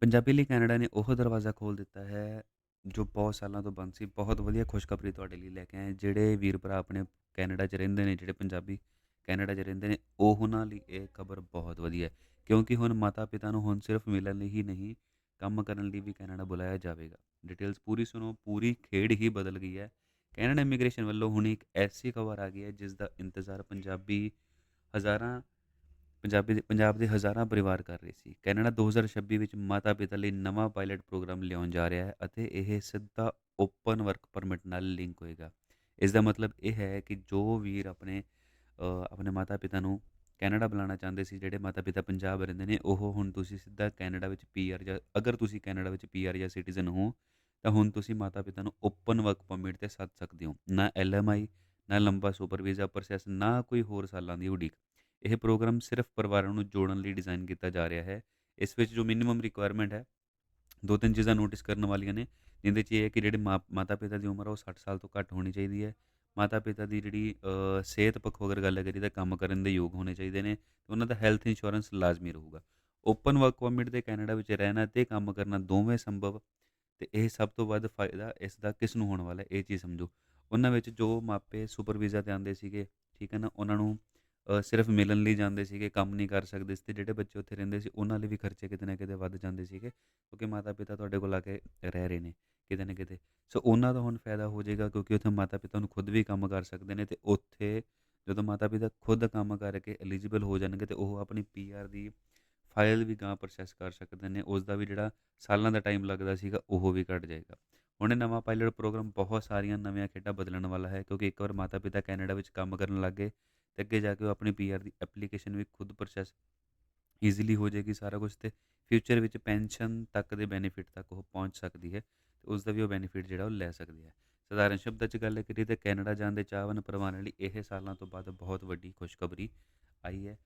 ਪੰਜਾਬੀ ਲਈ ਕੈਨੇਡਾ ਨੇ ਉਹ ਦਰਵਾਜ਼ਾ ਖੋਲ੍ਹ ਦਿੱਤਾ ਹੈ, ਜੋ ਬਹੁਤ ਸਾਲਾਂ ਤੋਂ ਬੰਦ ਸੀ। ਬਹੁਤ ਵਧੀਆ ਖੁਸ਼ਖਬਰੀ ਤੁਹਾਡੇ ਲਈ ਲੈ ਕੇ ਆਏ ਜਿਹੜੇ ਵੀਰ ਭਰਾ ਆਪਣੇ ਕੈਨੇਡਾ 'ਚ ਰਹਿੰਦੇ ਨੇ, ਜਿਹੜੇ ਪੰਜਾਬੀ ਕੈਨੇਡਾ 'ਚ ਰਹਿੰਦੇ ਨੇ, ਉਹਨਾਂ ਲਈ ਇਹ ਖਬਰ ਬਹੁਤ ਵਧੀਆ ਹੈ। ਕਿਉਂਕਿ ਹੁਣ ਮਾਤਾ-ਪਿਤਾ ਨੂੰ ਹੁਣ ਸਿਰਫ ਮਿਲਣ ਲਈ ਹੀ ਨਹੀਂ, ਕੰਮ ਕਰਨ ਲਈ ਵੀ ਕੈਨੇਡਾ ਬੁਲਾਇਆ ਜਾਵੇਗਾ। ਡਿਟੇਲਸ ਪੂਰੀ ਸੁਣੋ, ਪੂਰੀ ਖੇਡ ਹੀ ਬਦਲ ਗਈ ਹੈ। ਕੈਨੇਡਾ ਇਮੀਗ੍ਰੇਸ਼ਨ ਵੱਲੋਂ ਹੁਣ ਇੱਕ ਐਸੀ ਖਬਰ ਆ ਗਈ ਹੈ, ਜਿਸ ਦਾ ਇੰਤਜ਼ਾਰ ਪੰਜਾਬੀ ਹਜ਼ਾਰਾਂ ਪੰਜਾਬੀ ਦੇ ਪੰਜਾਬ ਦੇ ਹਜ਼ਾਰਾਂ ਪਰਿਵਾਰ ਕਰ ਰਹੇ ਸੀ। ਕੈਨੇਡਾ 2026 ਵਿੱਚ ਮਾਤਾ-ਪਿਤਾ ਲਈ ਨਵਾਂ ਪਾਇਲਟ ਪ੍ਰੋਗਰਾਮ ਲਿਆਉਣ ਜਾ ਰਿਹਾ ਹੈ ਅਤੇ ਇਹ ਸਿੱਧਾ ਓਪਨ ਵਰਕ ਪਰਮਿਟ ਨਾਲ ਲਿੰਕ ਹੋਏਗਾ। ਇਸ ਦਾ ਮਤਲਬ ਇਹ ਹੈ ਕਿ ਜੋ ਵੀਰ ਆਪਣੇ ਅ, ਆਪਣੇ ਮਾਤਾ-ਪਿਤਾ ਨੂੰ ਕੈਨੇਡਾ ਬੁਲਾਉਣਾ ਚਾਹੁੰਦੇ ਸੀ, ਜਿਹੜੇ ਮਾਤਾ-ਪਿਤਾ ਪੰਜਾਬ ਰਹਿੰਦੇ ਨੇ, ਉਹ ਹੁਣ ਤੁਸੀਂ ਸਿੱਧਾ ਕੈਨੇਡਾ ਵਿੱਚ ਪੀਆਰ ਜਾਂ ਅਗਰ ਤੁਸੀਂ ਕੈਨੇਡਾ ਵਿੱਚ ਪੀਆਰ ਜਾਂ ਸਿਟੀਜ਼ਨ ਹੋ, ਤਾਂ ਹੁਣ ਤੁਸੀਂ ਮਾਤਾ-ਪਿਤਾ ਨੂੰ ਓਪਨ ਵਰਕ ਪਰਮਿਟ ਤੇ ਸੱਦ ਸਕਦੇ ਹੋ। ਨਾ ਐਲਐਮਆਈ, ਨਾ ਲੰਬਾ ਸੁਪਰ ਵੀਜ਼ਾ ਪ੍ਰੋਸੈਸ, ਨਾ ਕੋਈ ਹੋਰ ਸਾਲਾਂ ਦੀ ਉਡੀਕ। ਇਹ ਪ੍ਰੋਗਰਾਮ ਸਿਰਫ ਪਰਿਵਾਰਾਂ ਨੂੰ ਜੋੜਨ ਲਈ ਡਿਜ਼ਾਈਨ ਕੀਤਾ ਜਾ ਰਿਹਾ ਹੈ। ਇਸ ਵਿੱਚ ਜੋ ਮਿਨੀਮਮ ਰਿਕੁਆਇਰਮੈਂਟ ਹੈ, ਦੋ ਤਿੰਨ ਚੀਜ਼ਾਂ ਨੋਟਿਸ ਕਰਨ ਵਾਲੀਆਂ ਨੇ, ਜਿਹਦੇ 'ਚ ਇਹ ਹੈ ਕਿ ਜਿਹੜੇ ਮਾਂ ਮਾਤਾ-ਪਿਤਾ ਦੀ ਉਮਰ ਆ ਉਹ 60 ਸਾਲ ਤੋਂ ਘੱਟ ਹੋਣੀ ਚਾਹੀਦੀ ਹੈ। ਮਾਤਾ-ਪਿਤਾ ਦੀ ਜਿਹੜੀ ਸਿਹਤ ਪੱਖੋਂ ਅਗਰ ਗੱਲ ਕਰੀਏ ਤਾਂ ਕੰਮ ਕਰਨ ਦੇ ਯੋਗ ਹੋਣੇ ਚਾਹੀਦੇ ਨੇ। ਉਹਨਾਂ ਦਾ ਹੈਲਥ ਇੰਸ਼ੋਰੈਂਸ ਲਾਜ਼ਮੀ ਰਹੂਗਾ। ਓਪਨ ਵਰਕ ਪਰਮਿਟ ਦੇ ਕੈਨੇਡਾ ਵਿੱਚ ਰਹਿਣਾ ਤੇ ਕੰਮ ਕਰਨਾ ਦੋਵੇਂ ਸੰਭਵ ਤੇ ਇਹ ਸਭ ਤੋਂ ਵੱਧ ਫਾਇਦਾ ਇਸ ਦਾ ਕਿਸ ਨੂੰ ਹੋਣ ਵਾਲਾ ਹੈ, ਇਹ ਚੀਜ਼ ਸਮਝੋ। ਉਹਨਾਂ ਵਿੱਚ ਜੋ ਮਾਪੇ ਸੁਪਰ ਵੀਜ਼ਾ ਤੇ ਆਉਂਦੇ ਸੀਗੇ, ਠੀਕ ਹੈ ਨਾ, ਉਹਨਾਂ ਨੂੰ ਅ, ਸਿਰਫ ਮਿਲਣ ਲਈ ਜਾਂਦੇ ਸੀਗੇ, ਕੰਮ ਨਹੀਂ ਕਰ ਸਕਦੇ ਸੀ ਤੇ ਜਿਹੜੇ ਬੱਚੇ ਉੱਥੇ ਰਹਿੰਦੇ ਸੀ, ਉਹਨਾਂ ਲਈ ਵੀ ਖਰਚੇ ਕਿਤੇ ਨਾ ਕਿਤੇ ਵੱਧ ਜਾਂਦੇ ਸੀਗੇ, ਕਿਉਂਕਿ ਮਾਤਾ-ਪਿਤਾ ਤੁਹਾਡੇ ਕੋਲ ਆ ਕੇ ਰਹਿ ਰਹੇ ਨੇ ਕਿਤੇ ਨਾ ਕਿਤੇ। ਸੋ ਉਹਨਾਂ ਦਾ ਹੁਣ ਫਾਇਦਾ ਹੋ ਜਾਏਗਾ ਕਿਉਂਕਿ ਉੱਥੇ ਮਾਤਾ-ਪਿਤਾ ਨੂੰ ਖੁਦ ਵੀ ਕੰਮ ਕਰ ਸਕਦੇ ਨੇ ਤੇ ਉੱਥੇ ਜਦੋਂ ਮਾਤਾ-ਪਿਤਾ ਖੁਦ ਕੰਮ ਕਰਕੇ ਐਲੀਜੀਬਲ ਹੋ ਜਾਣਗੇ ਤੇ ਉਹ ਆਪਣੀ ਪੀਆਰ ਦੀ ਫਾਈਲ ਵੀ ਗਾਂਹ ਪ੍ਰੋਸੈਸ ਕਰ ਸਕਦੇ ਨੇ। ਉਸਦਾ ਵੀ ਜਿਹੜਾ ਸਾਲਾਂ ਦਾ ਟਾਈਮ ਲੱਗਦਾ ਸੀਗਾ, ਉਹ ਵੀ ਘੱਟ ਜਾਏਗਾ। ਹੁਣ ਇਹ ਨਵਾਂ ਪਾਇਲਟ ਪ੍ਰੋਗਰਾਮ ਬਹੁਤ ਸਾਰੀਆਂ ਨਵੀਆਂ ਖੇਡਾਂ ਬਦਲਣ ਵਾਲਾ ਹੈ ਕਿਉਂਕਿ ਇੱਕ ਵਾਰ ਮਾਤਾ-ਪਿਤਾ ਕੈਨੇਡਾ ਵਿੱਚ ਕੰਮ ਕਰਨ ਲੱਗ ਗਏ ਤੇ ਅੱਗੇ ਜਾ ਕੇ ਉਹ ਆਪਣੀ ਪੀਆਰ ਦੀ ਐਪਲੀਕੇਸ਼ਨ ਵੀ ਖੁਦ ਪ੍ਰੋਸੈਸ ਈਜ਼ੀਲੀ ਹੋ ਜਾਏਗੀ ਸਾਰਾ ਕੁਝ ਤੇ ਫਿਊਚਰ ਵਿੱਚ ਪੈਨਸ਼ਨ ਤੱਕ ਦੇ ਬੈਨੀਫਿਟ ਤੱਕ ਉਹ ਪਹੁੰਚ ਸਕਦੀ ਹੈ ਤੇ ਉਸ ਦਾ ਵੀ ਉਹ ਬੈਨੀਫਿਟ ਜਿਹੜਾ ਉਹ ਲੈ ਸਕਦੀ ਹੈ। ਸਧਾਰਨ ਸ਼ਬਦਾਂ 'ਚ ਗੱਲ ਕਰੀਏ ਤਾਂ ਕੈਨੇਡਾ ਜਾਣ ਦੇ ਚਾਹਵਨ ਪਰਿਵਾਰਾਂ ਲਈ ਇਹ ਸਾਲਾਂ ਤੋਂ ਬਾਅਦ ਬਹੁਤ ਵੱਡੀ ਖੁਸ਼ਖਬਰੀ ਆਈ ਹੈ,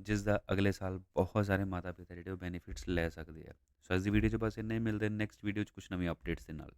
ਜਿਸ ਦਾ ਅਗਲੇ ਸਾਲ ਬਹੁਤ ਸਾਰੇ ਮਾਤਾ-ਪਿਤਾ ਜਿਹੜੇ ਉਹ ਬੈਨੀਫਿਟਸ ਲੈ ਸਕਦੇ ਆ। ਸੋ ਅੱਜ ਦੀ ਵੀਡੀਓ 'ਚ ਬਸ ਇੰਨਾ ਹੀ। ਮਿਲਦੇ ਨੈਕਸਟ ਵੀਡੀਓ 'ਚ ਕੁਛ ਨਵੀਂ ਅਪਡੇਟਸ ਦੇ ਨਾਲ।